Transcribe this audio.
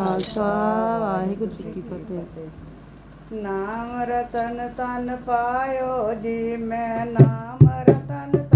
ਖਾਲਸਾ ਵਾਹਿਗੁਰੂ ਜੀ ਕੀ ਫਤਿਹ। ਨਾਮ ਰਤਨ ਤਨ ਪਾਇਓ ਜੀ ਮੈਂ ਨਾਮ ਰਤਨ